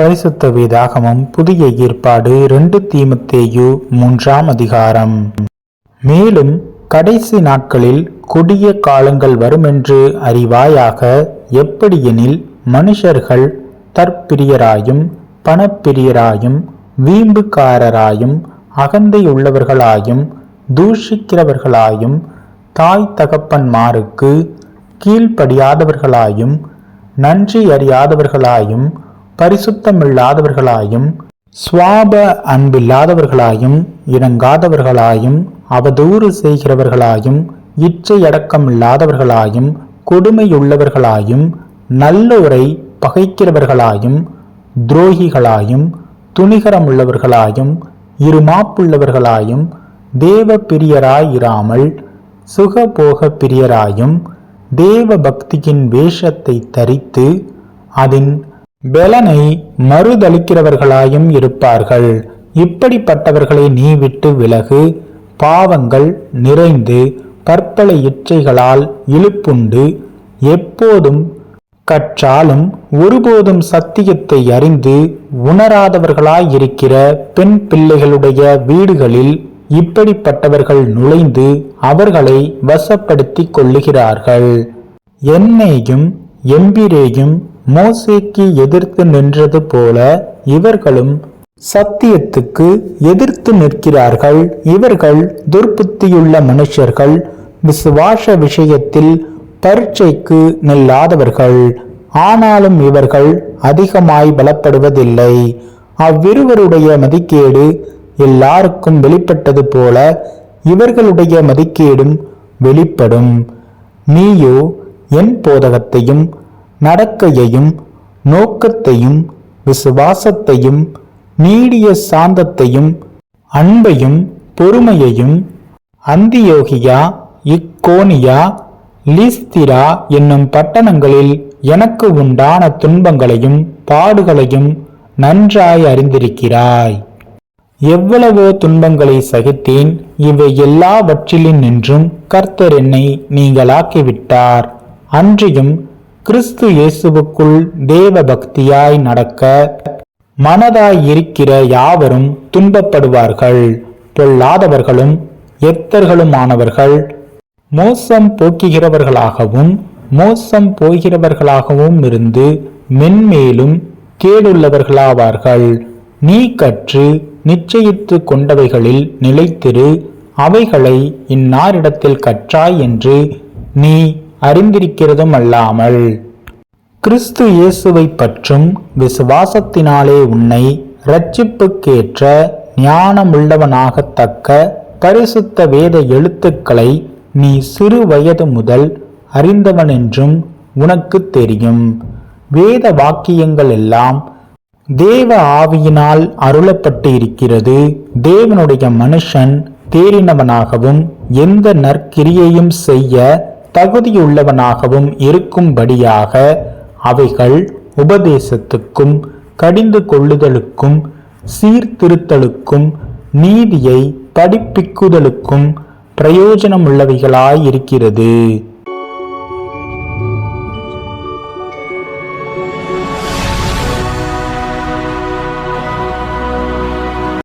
பரிசுத்த வேதாகமம் புதிய ஏற்பாடு ரெண்டு தீமத்தேயு மூன்றாம் அதிகாரம். மேலும் கடைசி நாட்களில் கொடிய காலங்கள் வருமென்று அறிவாயாக எப்படியெனில் மனுஷர்கள் தற்பிரியராயும் பணப்பிரியராயும் வீம்புக்காரராயும் அகந்தையுள்ளவர்களாயும் தூஷிக்கிறவர்களாயும் தாய் தகப்பன்மாருக்கு கீழ்ப்படியாதவர்களாயும் நன்றி அறியாதவர்களாயும் பரிசுத்தமில்லாதவர்களாயும் சுவாப அன்பில்லாதவர்களாயும் இணங்காதவர்களாயும் அவதூறு செய்கிறவர்களாயும் இச்சையடக்கமில்லாதவர்களாயும் கொடுமையுள்ளவர்களாயும் நல்லோரை பகைக்கிறவர்களாயும் துரோகிகளாயும் துணிகரமுள்ளவர்களாயும் இருமாப்புள்ளவர்களாயும் தேவ பிரியராயிராமல் சுகபோக பிரியராயும் தேவ பக்தியின் வேஷத்தை தரித்து அதன் பெலனை மறுதளிக்கிறவர்களாயும் இருப்பார்கள். இப்படிப்பட்டவர்களை நீ விட்டு விலகு பாவங்கள் நிறைந்து பற்பல இச்சைகளால் இழுப்புண்டு எப்போதும் கற்றாலும் ஒருபோதும் சத்தியத்தை அறிந்து உணராதவர்களாயிருக்கிற பெண் பிள்ளைகளுடைய வீடுகளில் இப்படிப்பட்டவர்கள் நுழைந்து அவர்களை வசப்படுத்திக் கொள்ளுகிறார்கள். என்னையும் எம்பிரேயும் மோசேக்கு எதிர்த்து நின்றது போல இவர்களும் சத்தியத்துக்கு எதிர்த்து நிற்கிறார்கள். இவர்கள் துர்புத்தியுள்ள மனுஷர்கள் விசுவாச விஷயத்தில் பரீட்சைக்கு நில்லாதவர்கள். ஆனாலும் இவர்கள் அதிகமாய் பலப்படுவதில்லை. அவ்விருவருடைய மதிக்கேடு எல்லாருக்கும் வெளிப்பட்டது போல இவர்களுடைய மதிக்கேடும் வெளிப்படும். நீயோ என் போதகத்தையும் நடக்கையையும் நோக்கத்தையும் விசுவாசத்தையும் நீடிய சாந்தத்தையும் அன்பையும் பொறுமையையும் அந்தியோகியா இக்கோனியா லிஸ்திரா என்னும் பட்டணங்களில் எனக்கு உண்டான துன்பங்களையும் பாடுகளையும் நன்றாய் அறிந்திருக்கிறாய். எவ்வளவோ துன்பங்களை சகித்தேன் இவை எல்லாவற்றிலும் நின்றும் கர்த்தர் என்னை நீங்களாக்கிவிட்டார். அன்றியும் கிறிஸ்து இயேசுவுக்குள் தேவ பக்தியாய் நடக்க மனதாய் இருக்கிற யாவரும் துன்பப்படுவார்கள். பொல்லாதவர்களும் எத்தர்களுமானவர்கள் மோசம் போக்குகிறவர்களாகவும் மோசம் போகிறவர்களாகவும் இருந்து மென்மேலும் கேடுள்ளவர்களாவார்கள். நீ கற்று நிச்சயித்து கொண்டவைகளில் நிலைத்திரு அவைகளை இந்நாரிடத்தில் கற்றாய் என்று நீ அறிந்திருக்கிறதும் அல்லாமல் கிறிஸ்து இயேசுவை பற்றும் விசுவாசத்தினாலே உன்னை இரட்சிப்புக்கேற்ற ஞானமுள்ளவனாகத்தக்க பரிசுத்த வேத எழுத்துக்களை நீ சிறு வயது முதல் அறிந்தவனென்றும் உனக்கு தெரியும். வேத வாக்கியங்கள் எல்லாம் தேவ ஆவியினால் அருளப்பட்டு இருக்கிறது தேவனுடைய மனுஷன் தேறினவனாகவும் எந்த நற்கிரியையும் செய்ய தகுதியுள்ளவனாகவும் இருக்கும்படியாக அவைகள் உபதேசத்துக்கும் கடிந்து கொள்ளுதலுக்கும் சீர்திருத்தலுக்கும் நீதியை படிப்பிக்குதலுக்கும் பிரயோஜனமுள்ளவைகளாயிருக்கிறது.